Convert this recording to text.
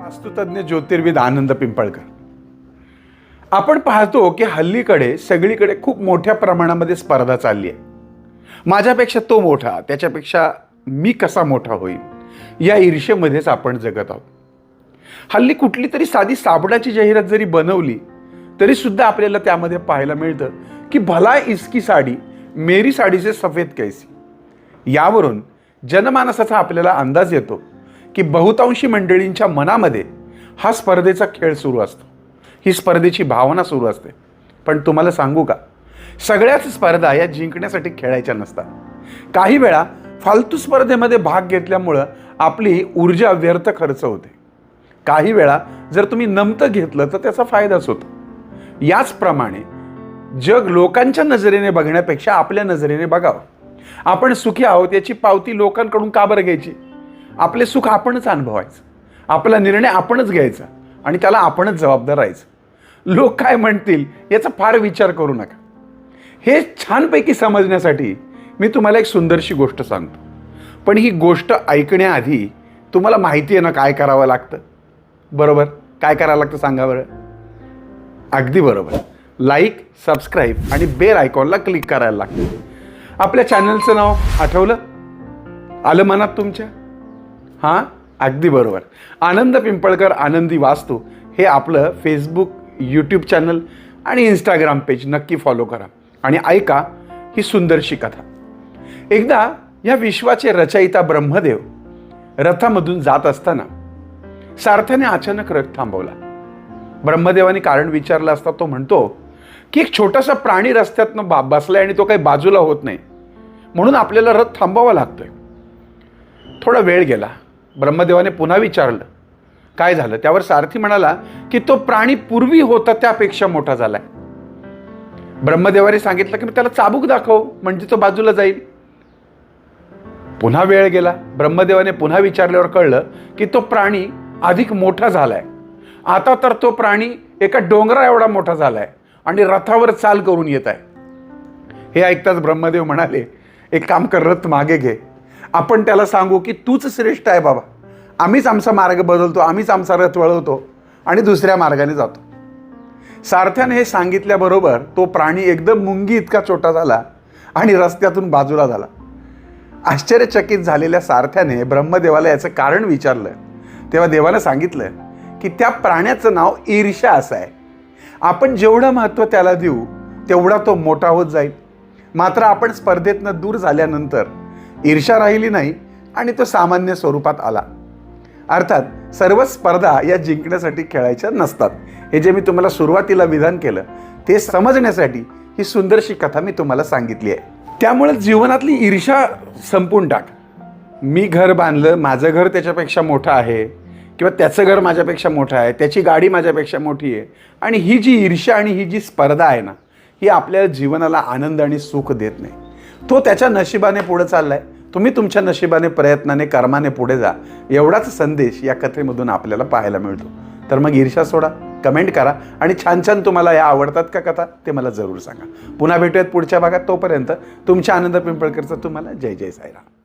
वास्तुतज्ञ ज्योतिर्विद आनंद पिंपळकर. आपण पाहतो की हल्लीकडे सगळीकडे खूप मोठ्या प्रमाणामध्ये स्पर्धा चालली आहे माझ्यापेक्षा तो मोठा त्याच्यापेक्षा मी कसा मोठा होईल या ईर्षेमध्येच आपण जगत आहोत. हल्ली कुठली तरी साधी साबणाची जाहिरात जरी बनवली तरी सुद्धा आपल्याला त्यामध्ये पाहायला मिळतं की भला इसकी साडी मेरी साडीचे सफेद कैसी. यावरून जनमानसाचा आपल्याला अंदाज येतो की बहुतांशी मंडळींच्या मनामध्ये हा स्पर्धेचा खेळ सुरू असतो. ही स्पर्धेची भावना सुरू असते. पण तुम्हाला सांगू का? सगळ्याच स्पर्धा या जिंकण्यासाठी खेळायच्या नसतात. काही वेळा फालतू स्पर्धेमध्ये भाग घेतल्यामुळं आपली ऊर्जा व्यर्थ खर्च होते. काही वेळा जर तुम्ही नमतं घेतलं तर त्याचा फायदाच होतो. याचप्रमाणे जग लोकांच्या नजरेने बघण्यापेक्षा आपल्या नजरेने बघावं. आपण सुखी आहोत याची पावती लोकांकडून का बरं घ्यायची? आपले सुख आपणच अनुभवायचं. आपला निर्णय आपणच घ्यायचा आणि त्याला आपणच जबाबदार राहायचं. लोक काय म्हणतील याचा फार विचार करू नका. हे छानपैकी समजण्यासाठी मी तुम्हाला एक सुंदरशी गोष्ट सांगतो. पण ही गोष्ट ऐकण्याआधी तुम्हाला माहिती आहे ना काय करावं लागतं? बरोबर? काय करावं लागतं सांगा बरं? अगदी बरोबर. लाईक सबस्क्राईब आणि बेल आयकॉनला क्लिक करायला लागतं. आपल्या चॅनलचं नाव आठवलं? आलं मनात तुमच्या? हां? अगदी बरोबर. आनंद पिंपळकर आनंदी वास्तू हे आपलं फेसबुक यूट्यूब चॅनल आणि इंस्टाग्राम पेज नक्की फॉलो करा. आणि ऐका ही सुंदरशी कथा. एकदा या विश्वाचे रचयिता ब्रह्मदेव रथामधून जात असताना सारथ्याने अचानक रथ थांबवला. ब्रह्मदेवाने कारण विचारलं असता तो म्हणतो की एक छोटासा प्राणी रस्त्यातनं बा बसलाय आणि तो काही बाजूला होत नाही. म्हणून आपल्याला रथ थांबावा लागतोय. थोडा वेळ गेला. ब्रह्मदेवाने पुन्हा विचारलं. काय झालं? त्यावर सारथी म्हणाला की तो प्राणी पूर्वी होता त्यापेक्षा मोठा झालाय. ब्रह्मदेवाने सांगितलं की मी त्याला चाबूक दाखव म्हणजे तो बाजूला जाईल. पुन्हा वेळ गेला. ब्रह्मदेवाने पुन्हा विचारल्यावर कळलं की तो प्राणी अधिक मोठा झालाय. आता तर तो प्राणी एका डोंगरा एवढा मोठा झालाय आणि रथावर चाल करून येत आहे. हे ऐकताच ब्रह्मदेव म्हणाले एक काम कर रथ मागे घे. आपण त्याला सांगू की तूच श्रेष्ठ आहे बाबा. आम्हीच आमचा मार्ग बदलतो आम्हीच आमचा रथ वळवतो आणि दुसऱ्या मार्गाने जातो. सारथ्याने हे सांगितल्याबरोबर तो प्राणी एकदम मुंगी इतका छोटा झाला आणि रस्त्यातून बाजूला झाला. आश्चर्यचकित झालेल्या सारथ्याने ब्रह्मदेवाला याचं कारण विचारलं. तेव्हा देवानं सांगितलं की त्या प्राण्याचं नाव ईर्ष्या असं आहे. आपण जेवढं महत्त्व त्याला देऊ तेवढा तो मोठा होत जाईल. मात्र आपण स्पर्धेतनं दूर झाल्यानंतर ईर्ष्या राहिली नाही आणि तो सामान्य स्वरूपात आला. अर्थात सर्व स्पर्धा या जिंकण्यासाठी खेळायच्या नसतात. हे जे मी तुम्हाला सुरुवातीला विधान केलं ते समजण्यासाठी ही सुंदरशी कथा मी तुम्हाला सांगितली आहे. त्यामुळे जीवनातली ईर्ष्या संपून टाक. मी घर बांधलं माझं घर त्याच्यापेक्षा मोठं आहे किंवा त्याचं घर माझ्यापेक्षा मोठं आहे त्याची गाडी माझ्यापेक्षा मोठी आहे आणि ही जी ईर्ष्या आणि ही जी स्पर्धा आहे ना ही आपल्या जीवनाला आनंद आणि सुख देत नाही. तो त्याच्या नशिबाने पुढे चाललाय. तुम्ही तुमच्या नशिबाने प्रयत्नाने कर्माने पुढे जा. एवढाच संदेश या कथेमधून आपल्याला पाहायला मिळतो. तर मग ईर्षा सोडा कमेंट करा आणि छान छान तुम्हाला या आवडतात का कथा ते मला जरूर सांगा. पुन्हा भेटूयात पुढच्या भागात. तोपर्यंत तुमच्या आनंद पिंपळकरचं तुम्हाला जय जय साईराम.